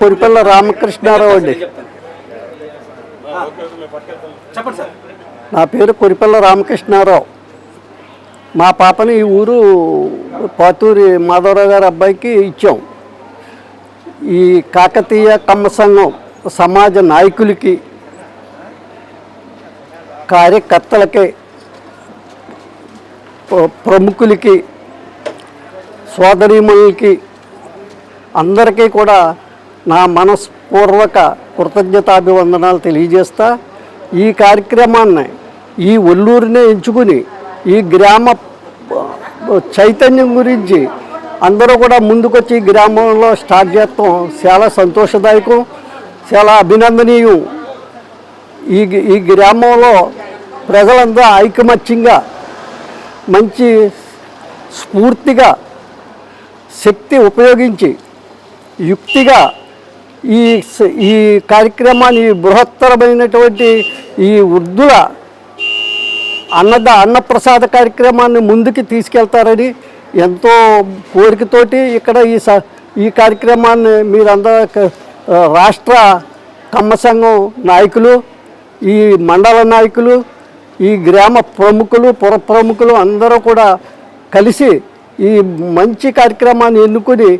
కొరిపల్ల రామకృష్ణారావు అండి. నా పేరు కొరిపల్ల రామకృష్ణారావు. మా పాపని ఈ ఊరు పాతూరి మాధవరావు గారి అబ్బాయికి ఇచ్చాం. ఈ కాకతీయ కమ్మ సంఘం సమాజ నాయకులకి కార్యకర్తలకి ప్ర- ప్రముఖులకి సోదరీమణులకి అందరికీ కూడా నా మనస్పూర్వక కృతజ్ఞతాభివందనాలు తెలియజేస్తా ఈ కార్యక్రమాన్ని ఈ ఒల్లూరినే ఎంచుకుని ఈ గ్రామ చైతన్యం గురించి అందరూ కూడా ముందుకొచ్చి ఈ గ్రామంలో స్టార్ట్ చేస్తాం. చాలా సంతోషదాయకం చాలా అభినందనీయం. ఈ ఈ గ్రామంలో ప్రజలందరూ ఐకమత్యంగా మంచి స్ఫూర్తిగా శక్తి ఉపయోగించి యుక్తిగా ఈ ఈ కార్యక్రమాన్ని బృహత్తరమైనటువంటి ఈ వృద్ధుల అన్నద అన్నప్రసాద కార్యక్రమాన్ని ముందుకు తీసుకెళ్తారని ఎంతో కోరికతోటి ఇక్కడ ఈ స ఈ కార్యక్రమాన్ని మీరందరూ రాష్ట్ర కమ్మ సంఘం నాయకులు ఈ మండల నాయకులు ఈ గ్రామ ప్రముఖులు పుర ప్రముఖులు అందరూ కూడా కలిసి ఈ మంచి కార్యక్రమాన్ని ఎన్నుకొని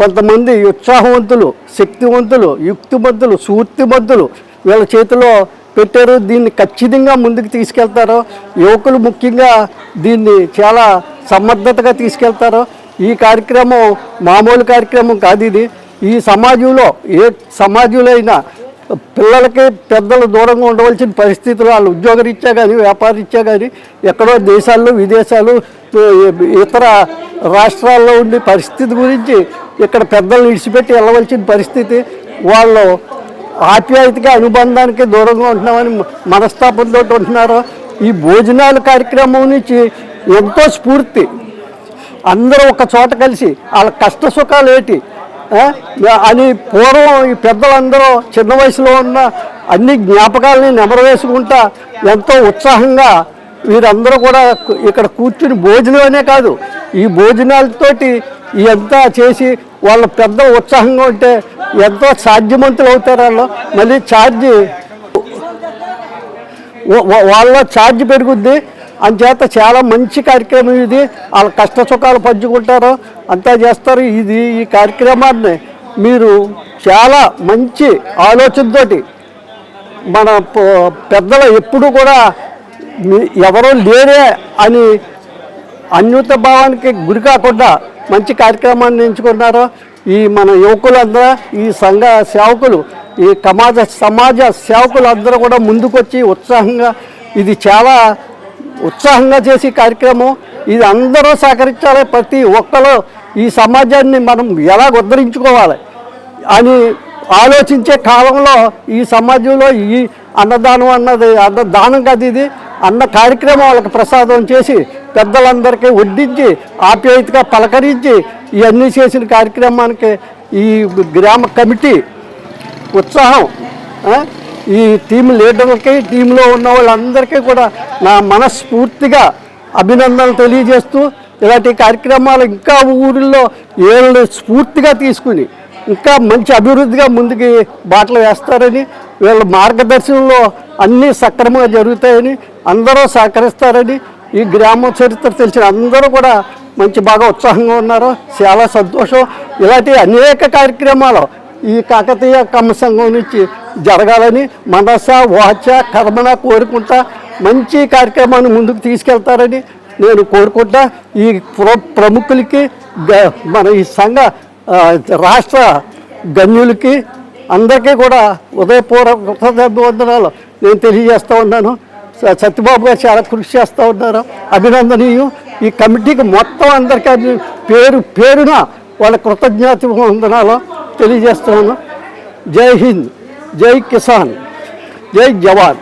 కొంతమంది ఉత్సాహవంతులు శక్తివంతులు యుక్తిమంతులు సూర్తిమంతులు వీళ్ళ చేతిలో పెట్టారు. దీన్ని ఖచ్చితంగా ముందుకు తీసుకెళ్తారు. యువకులు ముఖ్యంగా దీన్ని చాలా సమర్థతగా తీసుకెళ్తారు. ఈ కార్యక్రమం మామూలు కార్యక్రమం కాదు ఇది. ఈ సమాజంలో ఏ సమాజంలో అయినా పిల్లలకి పెద్దలు దూరంగా ఉండవలసిన పరిస్థితులు వాళ్ళు ఉద్యోగరీత్యా కానీ వ్యాపారరీత్యా కానీ ఎక్కడో దేశాల్లో విదేశాలు ఇతర రాష్ట్రాల్లో ఉండే పరిస్థితి గురించి ఇక్కడ పెద్దలు విడిచిపెట్టి వెళ్ళవలసిన పరిస్థితి వాళ్ళు ఆప్యాయతగా అనుబంధానికి దూరంగా ఉంటున్నామని మనస్తాపంతో ఉంటున్నారు. ఈ భోజనాల కార్యక్రమం నుంచి ఎంతో స్ఫూర్తి. అందరూ ఒక చోట కలిసి వాళ్ళ కష్ట సుఖాలు ఏంటి? అని పూర్వం ఈ పెద్దలందరూ చిన్న వయసులో ఉన్న అన్ని జ్ఞాపకాలని నెమరవేసుకుంటా ఎంతో ఉత్సాహంగా వీరందరూ కూడా ఇక్కడ కూర్చుని భోజనం అనే కాదు ఈ భోజనాలతోటి ఇదంతా చేసి వాళ్ళ పెద్ద ఉత్సాహంగా ఉంటే ఎంతో సాధ్యమంతులు అవుతారు వాళ్ళు. మళ్ళీ ఛార్జీ వాళ్ళ ఛార్జ్ పెరుగుద్ది. అంచేత చాలా మంచి కార్యక్రమం ఇది. వాళ్ళ కష్ట సుఖాలు పంచుకుంటారు. అంతా చేస్తారు. ఇది ఈ కార్యక్రమాన్ని మీరు చాలా మంచి ఆలోచనతోటి మన పెద్దలు ఎప్పుడు కూడా ఎవరూ ఎవరో లేరే అని అన్యుత భావానికి గురి కాకుండా మంచి కార్యక్రమాన్ని ఎంచుకున్నారు ఈ మన యువకులందరూ ఈ సంఘ సేవకులు ఈ సమాజ సమాజ సేవకులు అందరూ కూడా ముందుకొచ్చి ఉత్సాహంగా ఇది చాలా ఉత్సాహంగా చేసే కార్యక్రమం. ఇది అందరూ సహకరించాలి. ప్రతి ఒక్కరు ఈ సమాజాన్ని మనం ఎలా ఉద్ధరించుకోవాలి అని ఆలోచించే కాలంలో ఈ సమాజంలో ఈ అన్నదానం అన్నది అన్నదానం కాదు ఇది. అన్న కార్యక్రమం వాళ్ళకి ప్రసాదం చేసి పెద్దలందరికీ వడ్డించి ఆప్యాయతగా పలకరించి ఇవన్నీ చేసిన కార్యక్రమానికి ఈ గ్రామ కమిటీ ఉత్సాహం ఈ టీం లీడర్లకి టీంలో ఉన్న వాళ్ళందరికీ కూడా నా మనస్ఫూర్తిగా అభినందనలు తెలియజేస్తూ ఇలాంటి కార్యక్రమాలు ఇంకా ఊరిలో ఏళ్ళు స్ఫూర్తిగా తీసుకుని ఇంకా మంచి అభివృద్ధిగా ముందుకి బాటలు వేస్తారని వీళ్ళ మార్గదర్శనంలో అన్నీ సక్రమంగా జరుగుతాయని అందరూ సహకరిస్తారని ఈ గ్రామ చరిత్ర తెలిసిన అందరూ కూడా మంచి బాగా ఉత్సాహంగా ఉన్నారు. చాలా సంతోషం. ఇలాంటి అనేక కార్యక్రమాలు ఈ కాకతీయ కమ్మ సంఘం నుంచి జరగాలని మనస వాచ కర్మన కోరుకుంటా మంచి కార్యక్రమాన్ని ముందుకు తీసుకెళ్తారని నేను కోరుకుంటా. ఈ ప్ర ప్రముఖులకి మన ఈ సంఘ రాష్ట్ర గన్యులకి అందరికీ కూడా ఉదయపూర్వక కృతజ్ఞతలు నేను తెలియజేస్తూ ఉన్నాను. సత్యబాబు గారు చాలా కృషి చేస్తూ ఉన్నారు. అభినందనీయం. ఈ కమిటీకి మొత్తం అందరికీ పేరు పేరున వాళ్ళ కృతజ్ఞత వందనాలు తెలియజేస్తున్నాను. జై హింద్. జై కిసాన్. జై జవాన్.